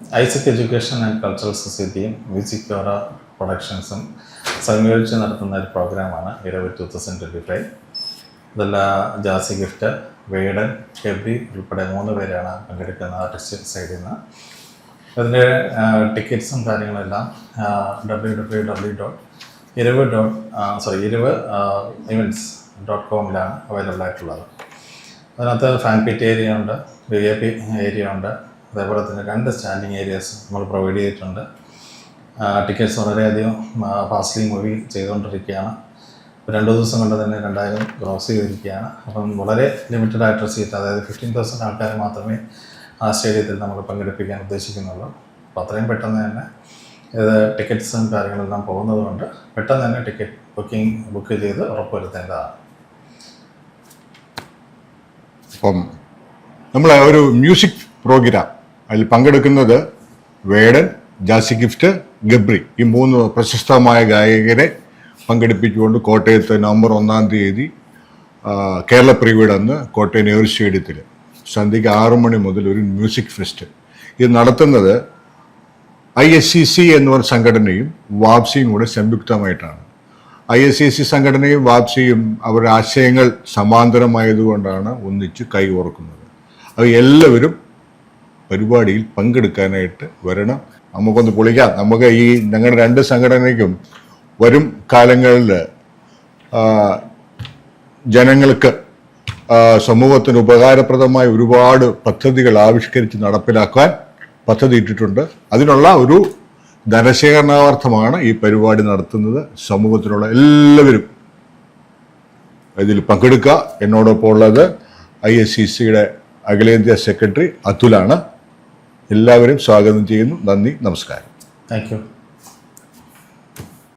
Isaac education and cultural സൊസൈറ്റിയും music aura പ്രൊഡക്ഷൻസും സംയോജിച്ച് നടത്തുന്ന ഒരു പ്രോഗ്രാമാണ് Iravu two thousand twenty five. ഇതെല്ലാം ജാസി ഗിഫ്റ്റ് വേഡൻ കെബി ഉൾപ്പെടെ മൂന്ന് പേരാണ് പങ്കെടുക്കുന്ന ആർട്ടിസ്റ്റ് സൈഡിൽ നിന്ന് അതിന്റെ ടിക്കറ്റ്സും കാര്യങ്ങളെല്ലാം W W W dot Iravu dot sorry Iravu events dot കോമിലാണ് available ആയിട്ടുള്ളത്. അതിനകത്ത് ഫാൻ പിറ്റ് ഏരിയ ഉണ്ട് വി ഐ പി ഏരിയ ഉണ്ട് അതേപോലെ തന്നെ രണ്ട് സ്റ്റാൻഡിങ് ഏരിയാസ് നമ്മൾ പ്രൊവൈഡ് ചെയ്തിട്ടുണ്ട്. ടിക്കറ്റ്സ് വളരെയധികം ഫാസ്റ്റ്ലി മൂവി ചെയ്തുകൊണ്ടിരിക്കുകയാണ്. രണ്ടു ദിവസം കൊണ്ട് തന്നെ രണ്ടായിരം ക്രോസ് ചെയ്തിരിക്കുകയാണ്. അപ്പം വളരെ ലിമിറ്റഡ് ആയിട്ടുള്ള സീറ്റ് അതായത് ഫിഫ്റ്റീൻ തൗസൻഡ് ആൾക്കാർ മാത്രമേ ആ സ്റ്റേഡിയത്തിൽ നമ്മൾ പങ്കെടുപ്പിക്കാൻ ഉദ്ദേശിക്കുന്നുള്ളൂ. അപ്പോൾ അത്രയും പെട്ടെന്ന് തന്നെ ഇത് ടിക്കറ്റ്സും കാര്യങ്ങളെല്ലാം പോകുന്നതുകൊണ്ട് പെട്ടെന്ന് തന്നെ ടിക്കറ്റ് ബുക്കിംഗ് ബുക്ക് ചെയ്ത് ഉറപ്പുവരുത്തേണ്ടതാണ്. അപ്പം നമ്മളെ ഒരു മ്യൂസിക് പ്രോഗ്രാം അതിൽ പങ്കെടുക്കുന്നത് വേടൻ ജാസി ഗിഫ്റ്റ് ഗബ്രി. ഈ മൂന്ന് പ്രശസ്തമായ ഗായകരെ പങ്കെടുപ്പിച്ചുകൊണ്ട് കോട്ടയത്ത് നവംബർ ഒന്നാം തീയതി കേരള പ്രീവിഡ് അന്ന് കോട്ടയം നെഹ്റു സ്റ്റേഡിയത്തിൽ സന്ധ്യയ്ക്ക് ആറു മണി മുതൽ ഒരു മ്യൂസിക് ഫെസ്റ്റ്. ഇത് നടത്തുന്നത് ഐ എസ് സി സി എന്ന് പറഞ്ഞ സംഘടനയും വാപ്സിയും കൂടെ സംയുക്തമായിട്ടാണ്. ഐ എസ് സി സി സംഘടനയും വാപ്സിയും അവരുടെ ആശയങ്ങൾ സമാന്തരമായതുകൊണ്ടാണ് ഒന്നിച്ച് കൈകോർക്കുന്നത്. അത് എല്ലാവരും പരിപാടിയിൽ പങ്കെടുക്കാനായിട്ട് വരണം. നമുക്കൊന്ന് പൊളിക്കാം. നമുക്ക് ഈ ഞങ്ങളുടെ രണ്ട് സംഘടനയ്ക്കും വരും കാലങ്ങളിൽ ജനങ്ങൾക്ക് സമൂഹത്തിന് ഉപകാരപ്രദമായ ഒരുപാട് പദ്ധതികൾ ആവിഷ്കരിച്ച് നടപ്പിലാക്കാൻ പദ്ധതി ഇട്ടിട്ടുണ്ട്. അതിനുള്ള ഒരു ധനശേഖരണാർത്ഥമാണ് ഈ പരിപാടി നടത്തുന്നത്. സമൂഹത്തിലുള്ള എല്ലാവരും ഇതിൽ പങ്കെടുക്കുക. എന്നോടൊപ്പം ഉള്ളത് ഐ എസ് സി സിയുടെ അഖിലേന്ത്യാ സെക്രട്ടറി അതുലാണ്. എല്ലാവരും സ്വാഗതം ചെയ്യുന്നു. നന്ദി നമസ്കാരം. Thank you.